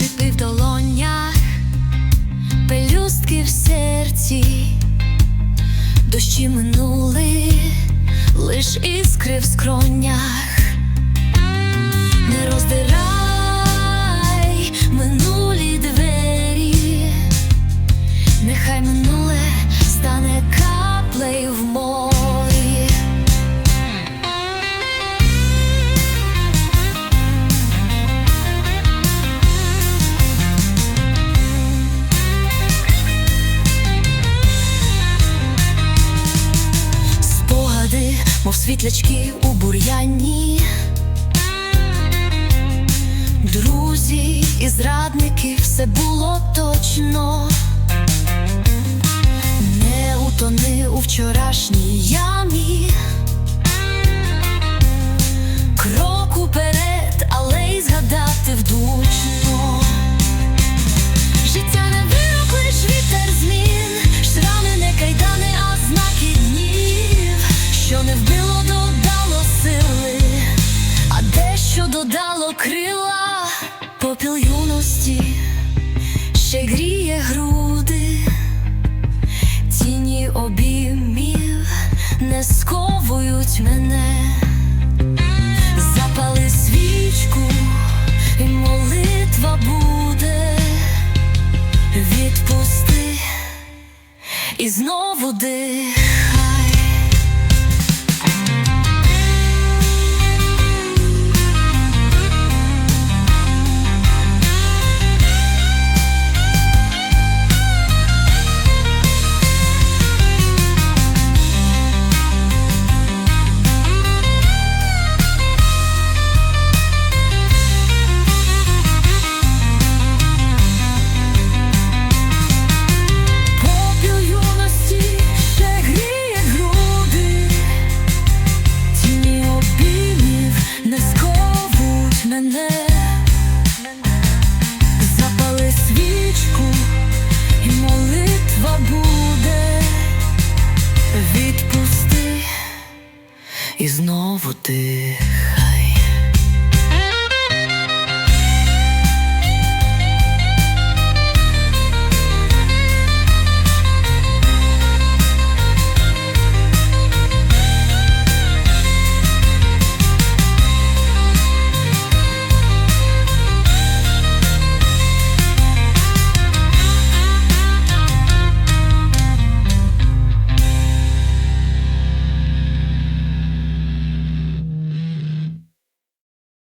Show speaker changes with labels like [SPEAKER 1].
[SPEAKER 1] шипи в долонях, пелюстки в серці, дощі минули, лиш іскри в скронях. Мов світлячки у бур'яні. Друзі і зрадники, все було точно. Не утони у вчорашній ямі. Додало крила, попіл юності ще гріє груди, тіні обіймів не сковують мене. Запали свічку, і молитва буде. Відпусти і знову дих. відпусти і знову ти.